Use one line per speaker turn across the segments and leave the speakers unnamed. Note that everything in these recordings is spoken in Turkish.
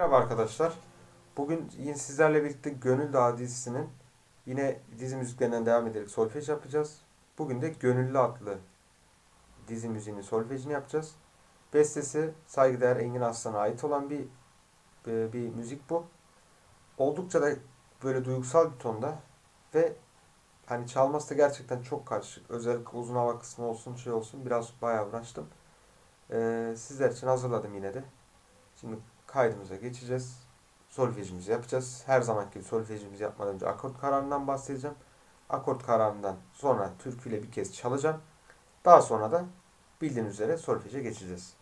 Merhaba arkadaşlar. Bugün yine sizlerle birlikte Gönül Dağı dizisinin yine dizi müziklerinden devam ederek solfej yapacağız. Bugün de Gönüllü adlı dizi müziğinin solfejini yapacağız. Bestesi saygıdeğer Engin Aslan'a ait olan bir bir, bir müzik bu. Oldukça da böyle duygusal bir tonda ve hani çalması da gerçekten çok karışık. Özellikle uzun hava kısmı olsun şey olsun biraz bayağı uğraştım. Ee, sizler için hazırladım yine de. Şimdi kaydımıza geçeceğiz. Solfejimizi yapacağız. Her zamanki gibi solfejimizi yapmadan önce akort kararından bahsedeceğim. Akort kararından sonra türküyle bir kez çalacağım. Daha sonra da bildiğiniz üzere solfeje geçeceğiz.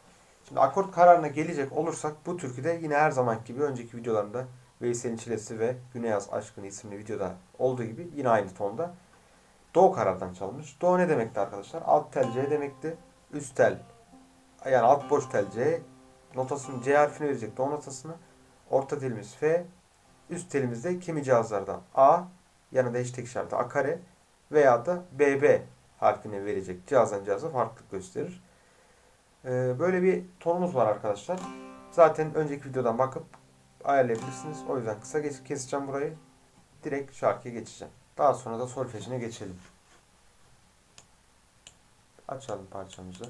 Şimdi akort kararına gelecek olursak bu türküde yine her zamanki gibi önceki videolarımda Veysel'in Çilesi ve Güneyaz Aşkını isimli videoda olduğu gibi yine aynı tonda Do karardan çalınmış. Do ne demekti arkadaşlar? Alt tel C demekti. Üst tel yani alt boş tel C notasını C harfini verecek do notasını. Orta telimiz F. Üst telimizde kimi cihazlarda A yanında eşlik işareti A kare veya da BB harfini verecek cihazdan cihaza farklılık gösterir. Ee, böyle bir tonumuz var arkadaşlar. Zaten önceki videodan bakıp ayarlayabilirsiniz. O yüzden kısa kes- keseceğim burayı. Direkt şarkıya geçeceğim. Daha sonra da solfejine geçelim. Açalım parçamızı.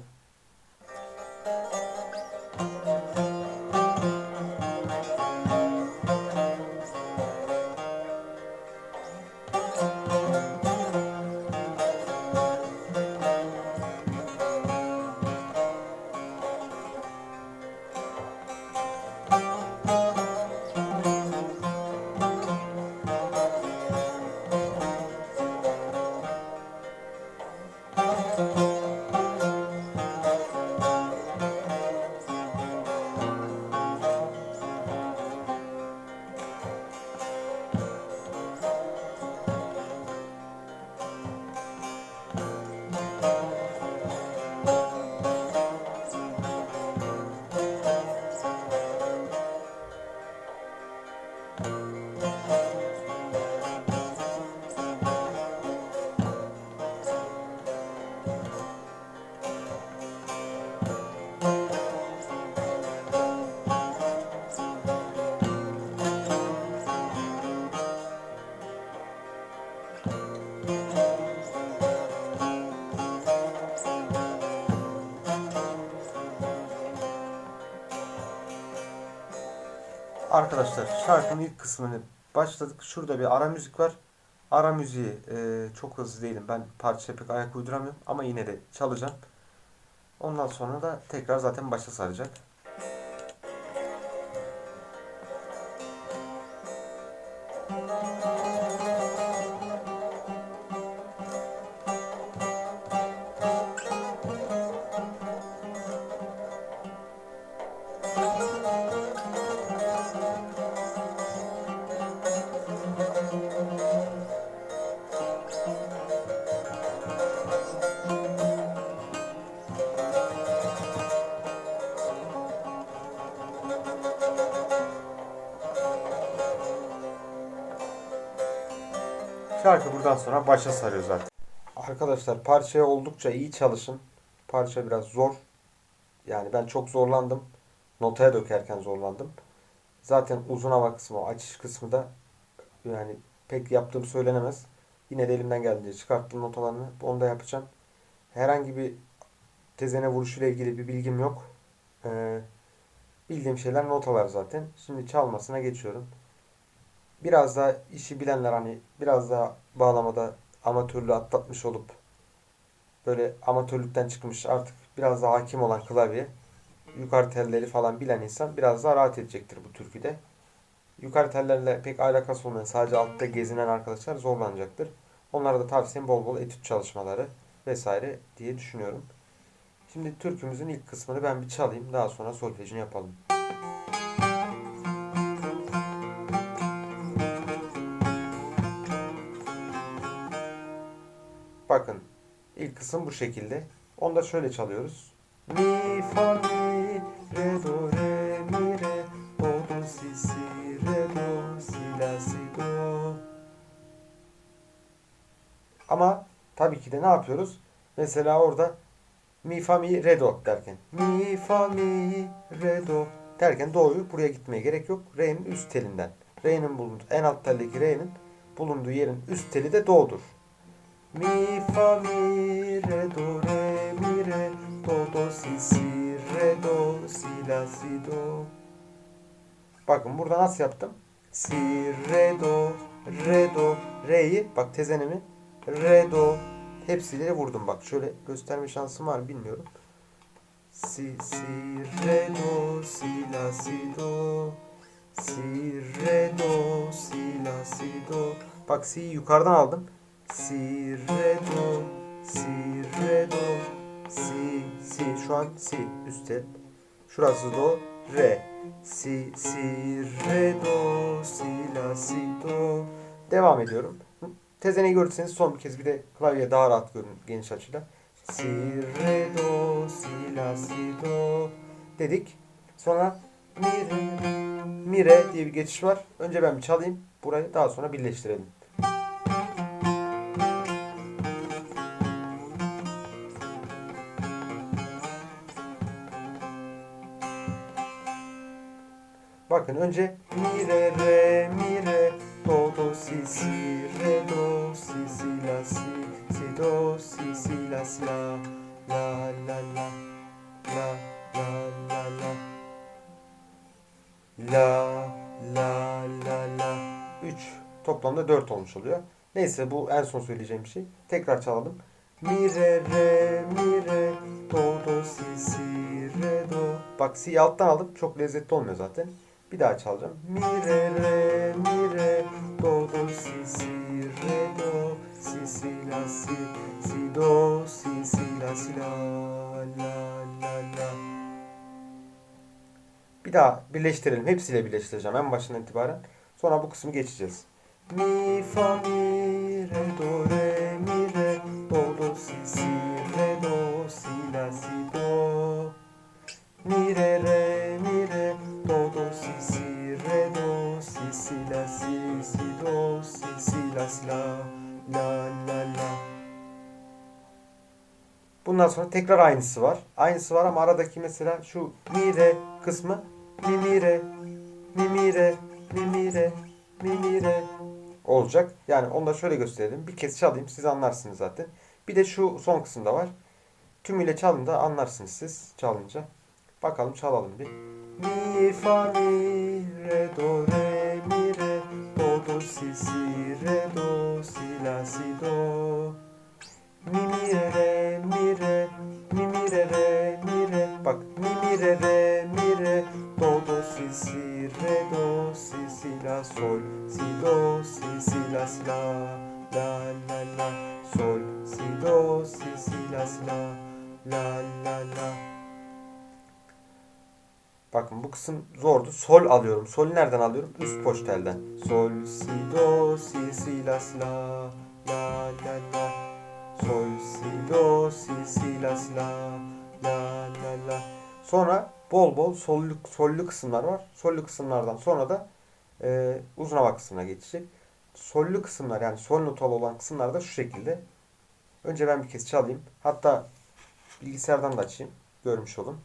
Música Arkadaşlar şarkının ilk kısmını başladık. Şurada bir ara müzik var. Ara müziği e, çok hızlı değilim. Ben parçaya pek ayak uyduramıyorum. Ama yine de çalacağım. Ondan sonra da tekrar zaten başa saracak. Şarkı buradan sonra başa sarıyor zaten. Arkadaşlar parçaya oldukça iyi çalışın. Parça biraz zor. Yani ben çok zorlandım. Notaya dökerken zorlandım. Zaten uzun hava kısmı, açış kısmı da yani pek yaptığım söylenemez. Yine de elimden geldiğince çıkarttım notalarını. Onu da yapacağım. Herhangi bir tezene vuruşuyla ilgili bir bilgim yok. Ee, bildiğim şeyler notalar zaten. Şimdi çalmasına geçiyorum. Biraz daha işi bilenler hani biraz daha bağlamada amatörlüğü atlatmış olup böyle amatörlükten çıkmış artık biraz daha hakim olan klavye yukarı telleri falan bilen insan biraz daha rahat edecektir bu türküde. Yukarı tellerle pek alakası olmayan sadece altta gezinen arkadaşlar zorlanacaktır. Onlara da tavsiyem bol bol etüt çalışmaları vesaire diye düşünüyorum. Şimdi türkümüzün ilk kısmını ben bir çalayım. Daha sonra solfejini yapalım. İlk kısım bu şekilde. Onu da şöyle çalıyoruz. Mi fa mi re do re mi re do do si si re do si la si do. Ama tabii ki de ne yapıyoruz? Mesela orada mi fa mi re do derken mi fa mi re do Derken do'yu buraya gitmeye gerek yok. Re'nin üst telinden. Re'nin bulunduğu en alt teldeki Re'nin bulunduğu yerin üst teli de do'dur. Mi fa mi re do re mi re do do si si re do si la si do. Bakın burada nasıl yaptım? Si re do re do re'yi bak tezenimi re do hepsiyle vurdum bak şöyle gösterme şansım var bilmiyorum. Si si re do si la si do si re do si la si do bak si'yi yukarıdan aldım. Si re do si re do si si şu an si üst tel. Şurası do re si si re do si la si do devam ediyorum. Tezeneyi görürseniz son bir kez bir de klavye daha rahat görün geniş açıyla. Si re do si la si do dedik. Sonra mi re mi re diye bir geçiş var. Önce ben bir çalayım. Burayı daha sonra birleştirelim. Önce mi re re mi re do do si si re do si si la si si do si si la si la la la la la la la la la la la la 3 toplamda 4 olmuş oluyor. Neyse bu en son söyleyeceğim şey. Tekrar çalalım. Mi re re mi re do do si si re do. Bak si'yi alttan aldım. Çok lezzetli olmuyor zaten. Bir daha çalacağım. Mi re re mi re do do si si re do si si la si si do si si la si la la la la. Bir daha birleştirelim. Hepsiyle birleştireceğim en başından itibaren. Sonra bu kısmı geçeceğiz. Mi fa mi re do re sonra tekrar aynısı var. Aynısı var ama aradaki mesela şu mi re kısmı mi mi re mi mi re mi mi re mi mi re olacak. Yani onu da şöyle gösterelim. Bir kez çalayım siz anlarsınız zaten. Bir de şu son kısımda var. Tümüyle çalın da anlarsınız siz çalınca. Bakalım çalalım bir. Mi fa mi re do re mi re do do si si re do si la si do. Mi mi re re re mi re bak mi mi re re mi re do do si si re do si si la sol si do si si la si la la la la sol si do si si la si la la la la Bakın bu kısım zordu. Sol alıyorum. Sol nereden alıyorum? Üst poç telden. Sol, si, do, si, si, la, si, la, la, la, la. Sol, si, do, si, si, la, si, la, la, la, la. Sonra bol bol sollu, sollu kısımlar var. Sollu kısımlardan sonra da e, uzun hava kısmına geçecek. Sollu kısımlar yani sol notalı olan kısımlar da şu şekilde. Önce ben bir kez çalayım. Hatta bilgisayardan da açayım. Görmüş olun.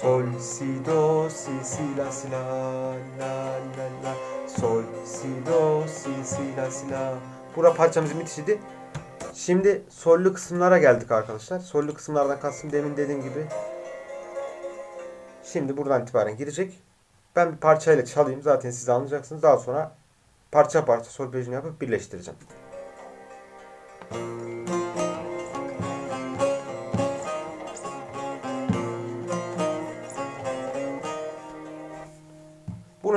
Sol, si, do, si, si, la, si, la, la, la, la. Sol, si, do, si, si, la, si, la. Bura parçamızın bitişiydi. Şimdi sollu kısımlara geldik arkadaşlar. Sollu kısımlardan kastım demin dediğim gibi. Şimdi buradan itibaren girecek. Ben bir parçayla çalayım. Zaten siz anlayacaksınız. Daha sonra parça parça solfejini yapıp birleştireceğim.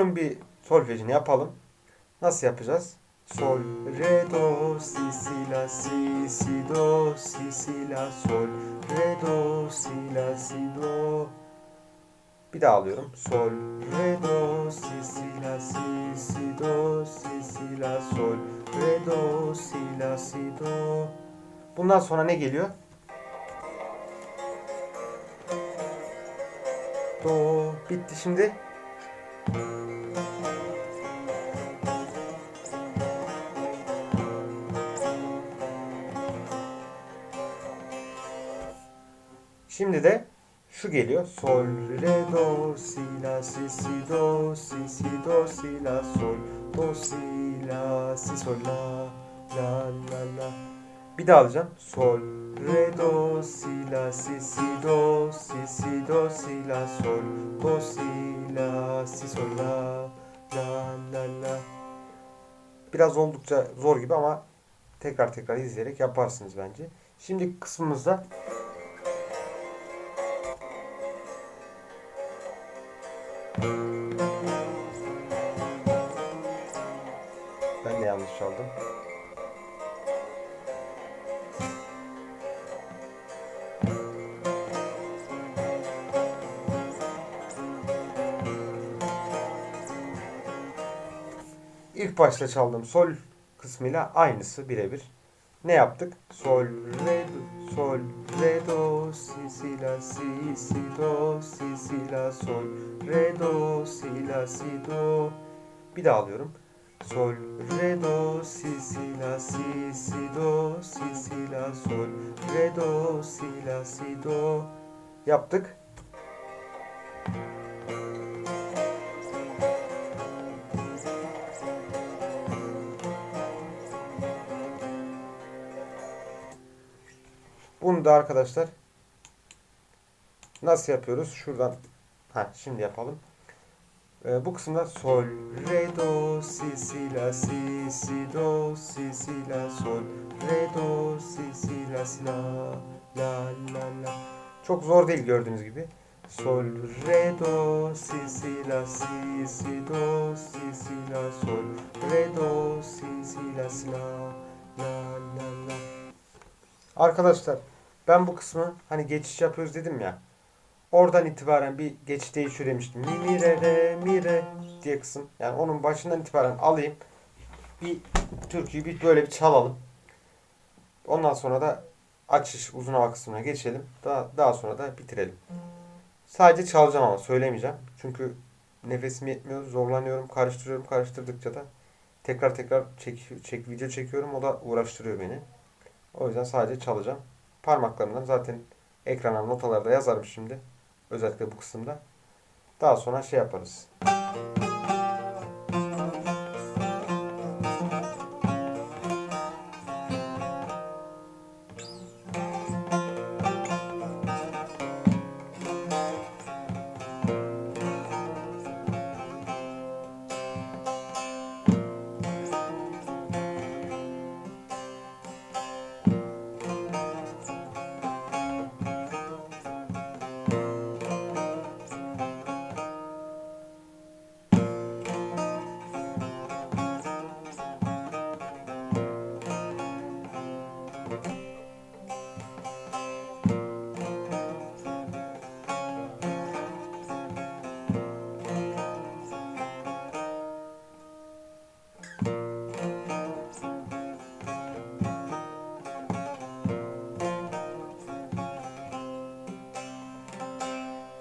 Bunun bir solfejini yapalım. Nasıl yapacağız? Sol, re, do, si, si, la, si, si, do, si, si, la, sol, re, do, si, la, si, do. Bir daha alıyorum. Sol, re, do, si, si, la, si, si, do, si, si, la, sol, re, do, si, la, si, do. Bundan sonra ne geliyor? Do. Bitti şimdi. Şimdi de şu geliyor. Sol, re, do, si, la, si, si, do, si, si, do, si, la, sol, do, si, la, si, sol, la, la, la, la. Bir daha alacağım. Sol, re, do, si, la, si, si, do, si, si, do, si, la, sol, do, si, la, si, sol, la, la, la, la. Biraz oldukça zor gibi ama tekrar tekrar izleyerek yaparsınız bence. Şimdi kısmımızda ben de yanlış çaldım. İlk başta çaldığım sol kısmıyla aynısı birebir. Ne yaptık? Sol, re, sol, re, do, si, si, la, si, si, do, si, si, la, sol, re, do, si, la, si, do. Bir daha alıyorum. Sol, re, do, si, si, la, si, si, do, si, si, la, sol, re, do, si, la, si, do. Yaptık. Bunu da arkadaşlar nasıl yapıyoruz? Şuradan ha şimdi yapalım. Ee, bu kısımda sol, re, do, si, si, la, si, si, do, si, si, la, sol, re, do, si, si, la, si, la, la, la, la. Çok zor değil gördüğünüz gibi. Sol, re, do, si, si, la, si, si, do, si, si, la, sol, re, do, si, si, la, si, la, la, la, la. Arkadaşlar ben bu kısmı hani geçiş yapıyoruz dedim ya. Oradan itibaren bir geçiş değişiyor demiştim. Mi, mi, re, re, mi, re diye kısım. Yani onun başından itibaren alayım. Bir türküyü bir böyle bir çalalım. Ondan sonra da açış uzun hava kısmına geçelim. Daha, daha sonra da bitirelim. Sadece çalacağım ama söylemeyeceğim. Çünkü nefesim yetmiyor. Zorlanıyorum. Karıştırıyorum. Karıştırdıkça da tekrar tekrar çek, çek, video çekiyorum. O da uğraştırıyor beni. O yüzden sadece çalacağım. Parmaklarımdan zaten ekrana notalarda yazarım şimdi. Özellikle bu kısımda. Daha sonra şey yaparız.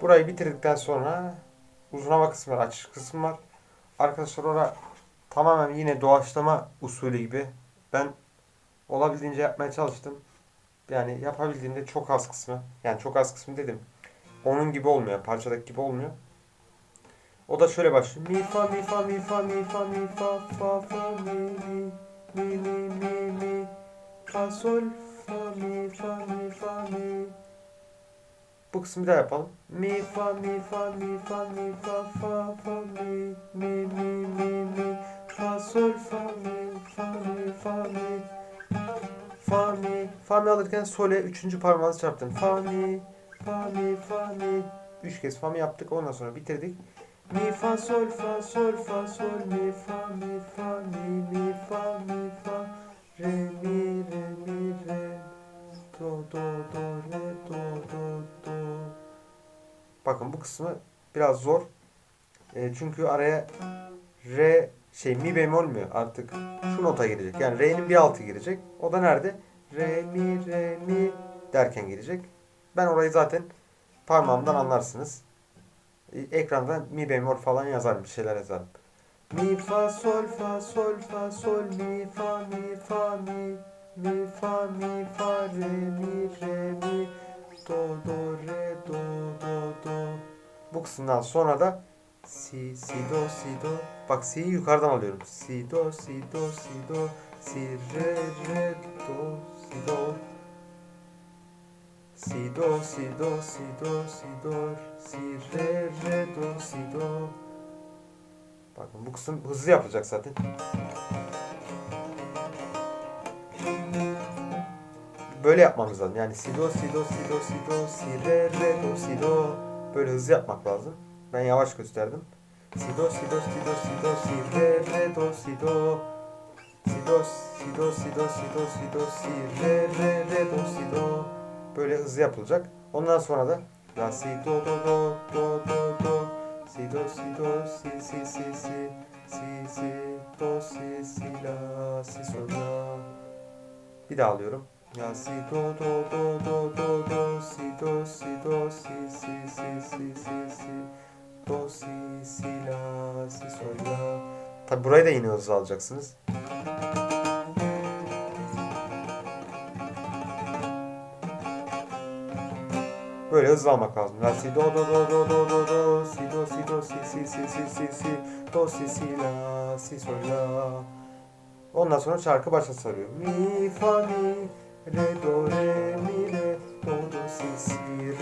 Burayı bitirdikten sonra uzun hava kısmı var, açış kısmı var. Arkadaşlar orada tamamen yine doğaçlama usulü gibi. Ben olabildiğince yapmaya çalıştım. Yani yapabildiğimde çok az kısmı. Yani çok az kısmı dedim. Onun gibi olmuyor. Parçadaki gibi olmuyor. O da şöyle başlıyor. Mi fa mi fa mi fa mi fa mi fa fa fa mi mi mi mi mi mi fa sol fa mi fa mi fa mi bu kısmı da yapalım. Mi fa mi fa mi fa mi fa fa fa mi mi mi mi mi fa sol fa mi fa mi fa mi fa mi fa mi alırken sole üçüncü parmağınızı çarptın. Fa mi fa mi fa mi üç kez fa mi yaptık. Ondan sonra bitirdik. Mi fa sol fa sol fa sol mi fa mi fa mi mi fa mi fa re mi re mi re do do do re Bakın bu kısmı biraz zor. E, çünkü araya re şey mi bemol mu artık şu nota girecek. Yani re'nin bir altı girecek. O da nerede? Re mi re mi derken girecek. Ben orayı zaten parmağımdan anlarsınız. E, ekranda mi bemol falan yazarım bir şeyler yazarım. Mi fa sol fa sol fa sol mi fa mi fa mi mi fa mi fa re mi re mi do do re Bu kısımdan sonra da si si do si do. Bak si'yi yukarıdan alıyorum. Si do si do si do si re re do si do. Si do si do si do si do si re re do si do. Bakın bu kısım hızlı yapılacak zaten. Böyle yapmamız lazım. Yani si do si do si do si do si re re do si do. Böyle hızlı yapmak lazım. Ben yavaş gösterdim. Si do si do si do si do si re re do si do. Si do si do si do si do si do si re re re do si do. Böyle hızlı yapılacak. Ondan sonra da la si do do do do do do si do si do si si si si si si do si si la si sol la. Bir daha alıyorum. La si do do do do do do si do si do si si si si si si do si si la si sol la. Tabi burayı da yine hızlı alacaksınız. Böyle hızlı almak lazım. La si do do do do do do do si do si do si si si si si si do si si la si sol la. Ondan sonra şarkı başa sarıyor. Mi fa mi re do re mi re do do si si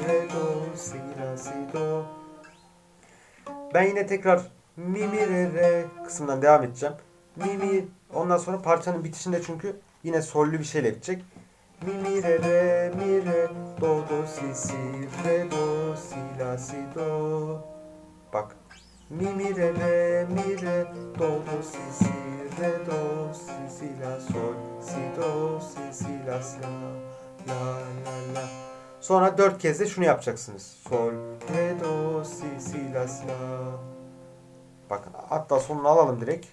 re do si la si do. Ben yine tekrar mi mi re re kısmından devam edeceğim. Mi mi ondan sonra parçanın bitişinde çünkü yine sollü bir şeyle bitecek. Mi mi re re mi re do do si si re do si la si do. Mi mi re re mi re do do si si re do si si la sol si do si si la la la la la. Sonra dört kez de şunu yapacaksınız. Sol re do si si la la. Bakın hatta sonunu alalım direkt.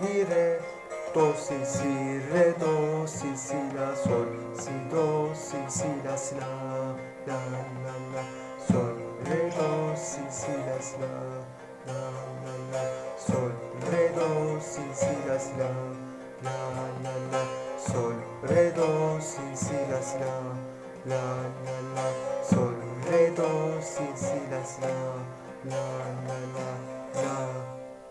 Mi re do si si re si la si la la la. La sol re do si si la si la la la. La sol re do si si la si la la la. La sol re do si si la si la la la. La sol re do si si la si la la la la.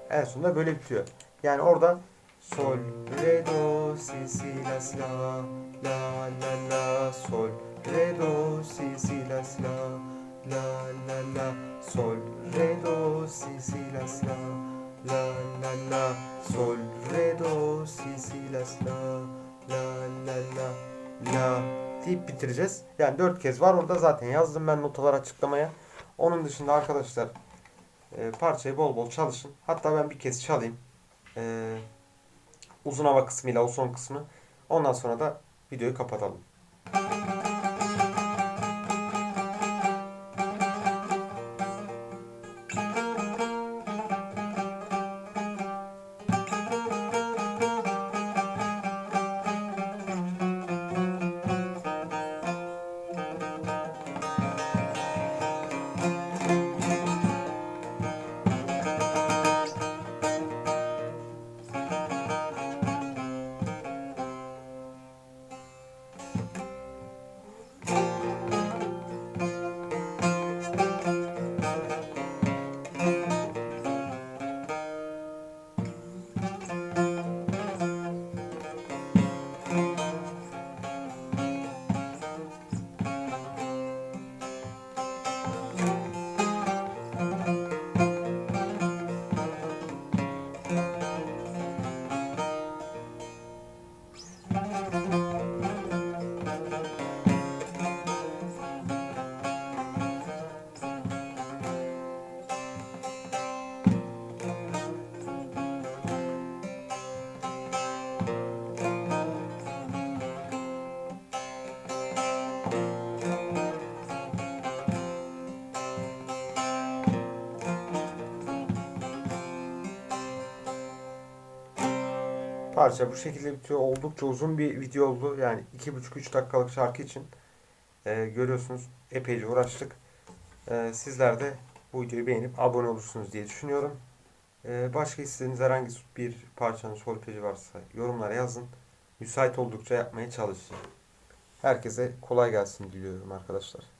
La en sonunda böyle bitiyor. Yani oradan sol re do si si la si la la la la sol re do si si la la la la la sol re do si si la la la la la sol re do si si la la la la la la deyip bitireceğiz. Yani dört kez var orada zaten yazdım ben notalar açıklamaya. Onun dışında arkadaşlar e, parçayı bol bol çalışın. Hatta ben bir kez çalayım. E, uzun hava kısmıyla o son kısmı. Ondan sonra da videoyu kapatalım. Parça bu şekilde bitiyor. Oldukça uzun bir video oldu. Yani 2,5-3 dakikalık şarkı için. Ee, görüyorsunuz epeyce uğraştık. Ee, sizler de bu videoyu beğenip abone olursunuz diye düşünüyorum. Ee, başka istediğiniz herhangi bir parçanın solfeji varsa yorumlara yazın. Müsait oldukça yapmaya çalışın. Herkese kolay gelsin diliyorum arkadaşlar.